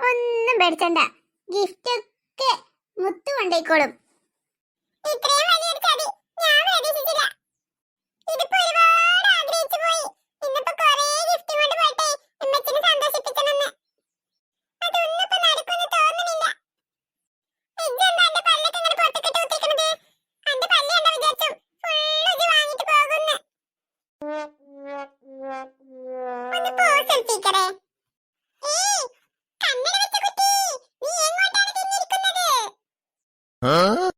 ഒന്നും പേടിച്ചണ്ട. ഗിഫ്റ്റ് ഒക്കെ മുത്തു കൊണ്ടേക്കോളും. വലിയൊരു ഞാൻ ഇതിപ്പോ ഒരുപാട് പോയി. കുറേ പല്ലൊക്കെ ഇങ്ങനെ വിചാരിച്ചു വാങ്ങിട്ട് ഒന്ന് പോ സെൽഫിക്കറേ ഏയ് 嗯。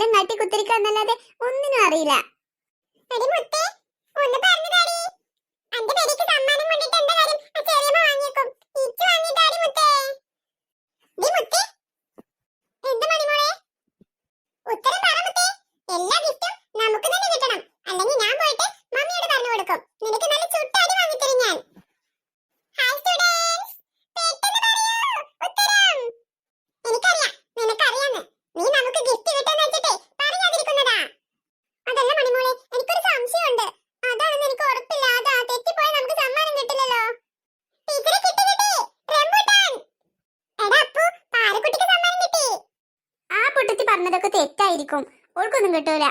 വല്ല നട്ടി കുത്തിരിക്കുക എന്നല്ലാതെ ഒന്നിനും അറിയില്ല. നമുക്ക് തന്നെ കിട്ടണം. അല്ലെങ്കിൽ ഞാൻ പോയിട്ട് മമ്മിയോട് പറഞ്ഞു കൊടുക്കും. നിനക്ക് നല്ല ഞാൻ. ഹായ് സ്റ്റുഡൻസ് പെട്ടെന്ന് പറയൂ. ഉത്തരം. എനിക്കറിയാം. നിൽക്കും ഓൾക്കൊന്നും കിട്ടൂല.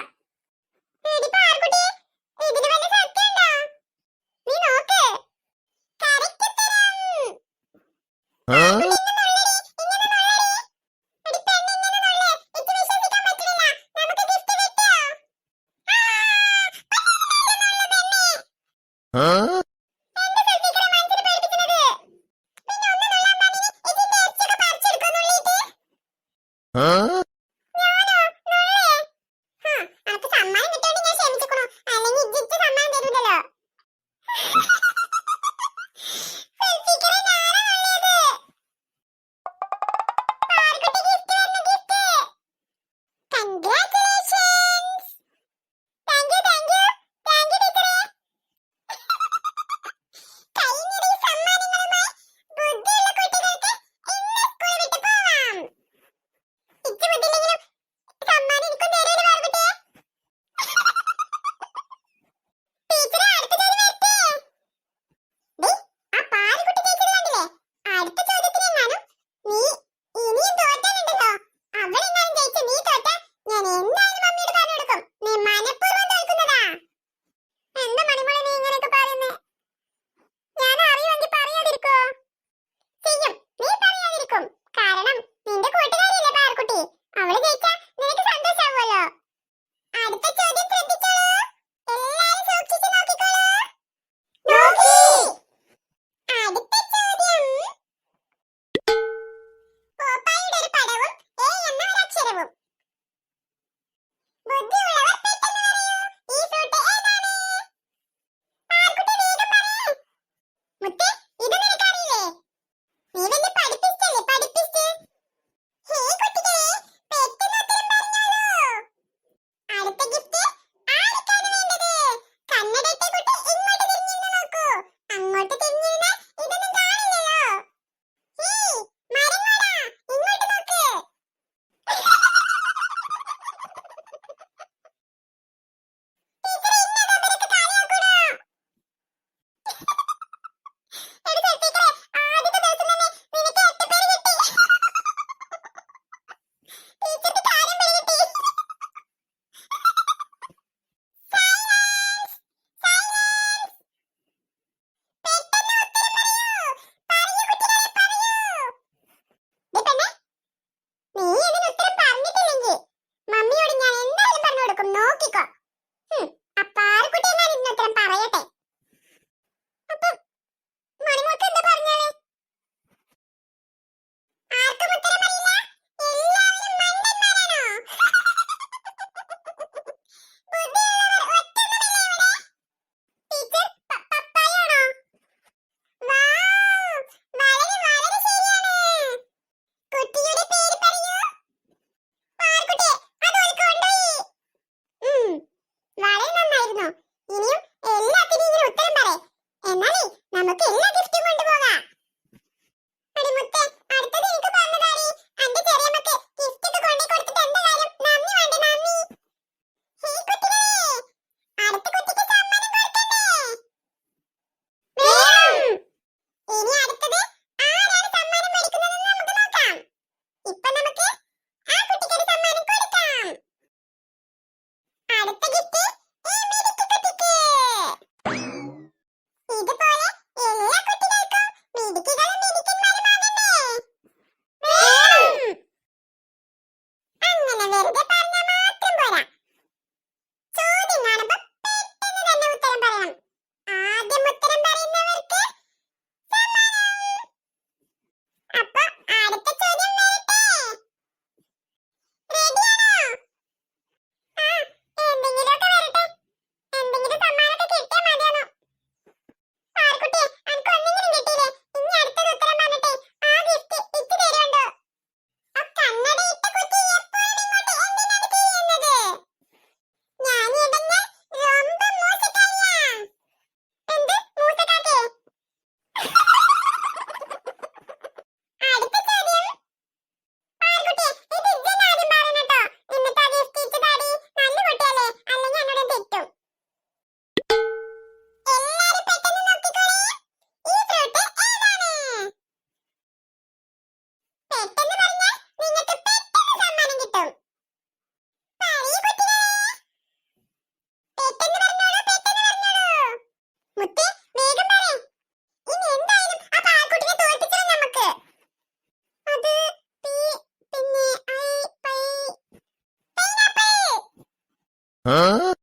嗯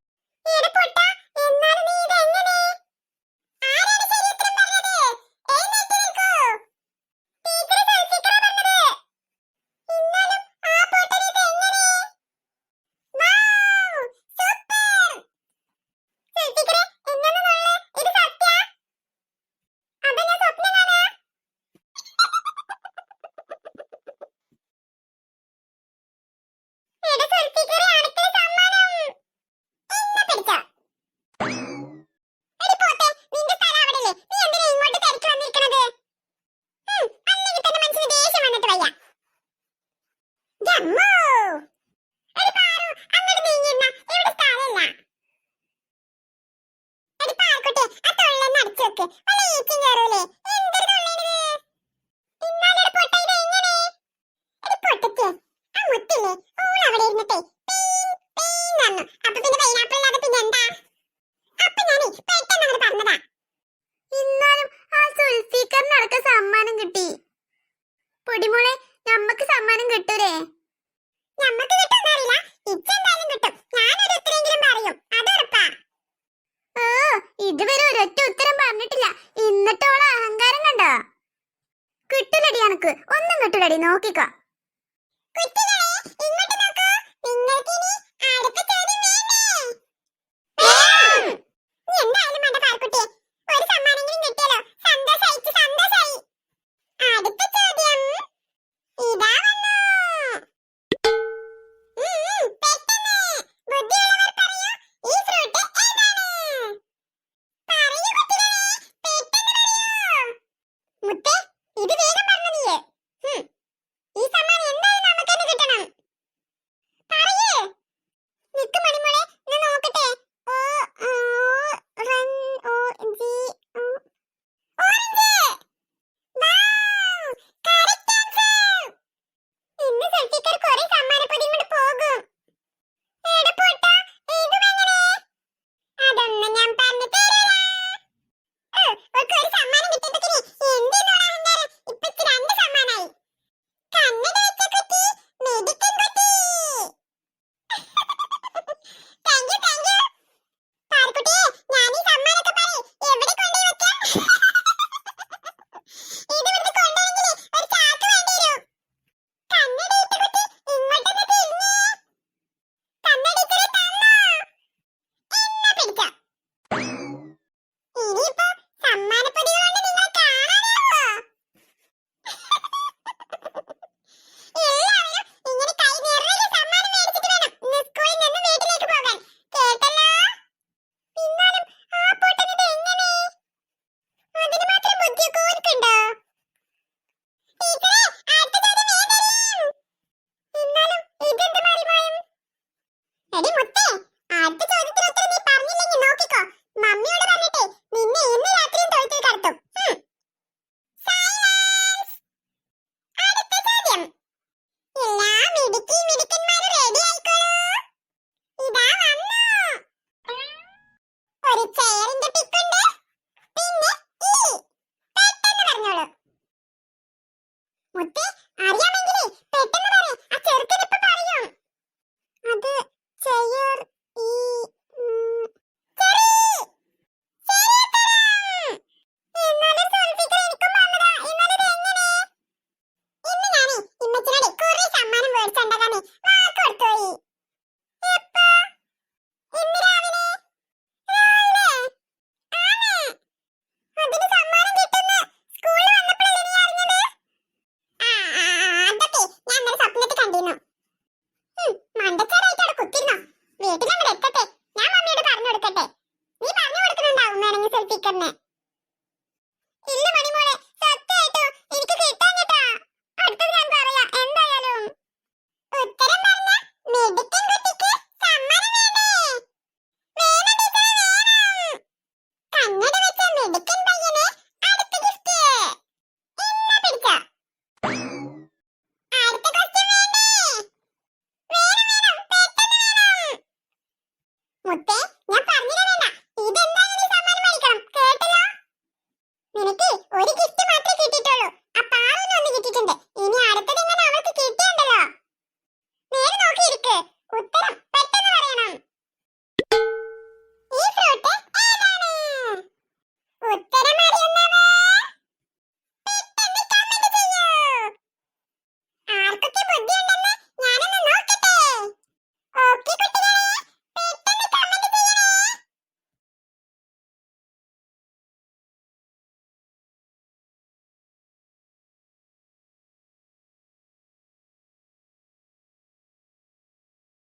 കിട്ടില്ലടി നോക്കിക്കോ. ಮತ್ತೆ ಆರ್ಯ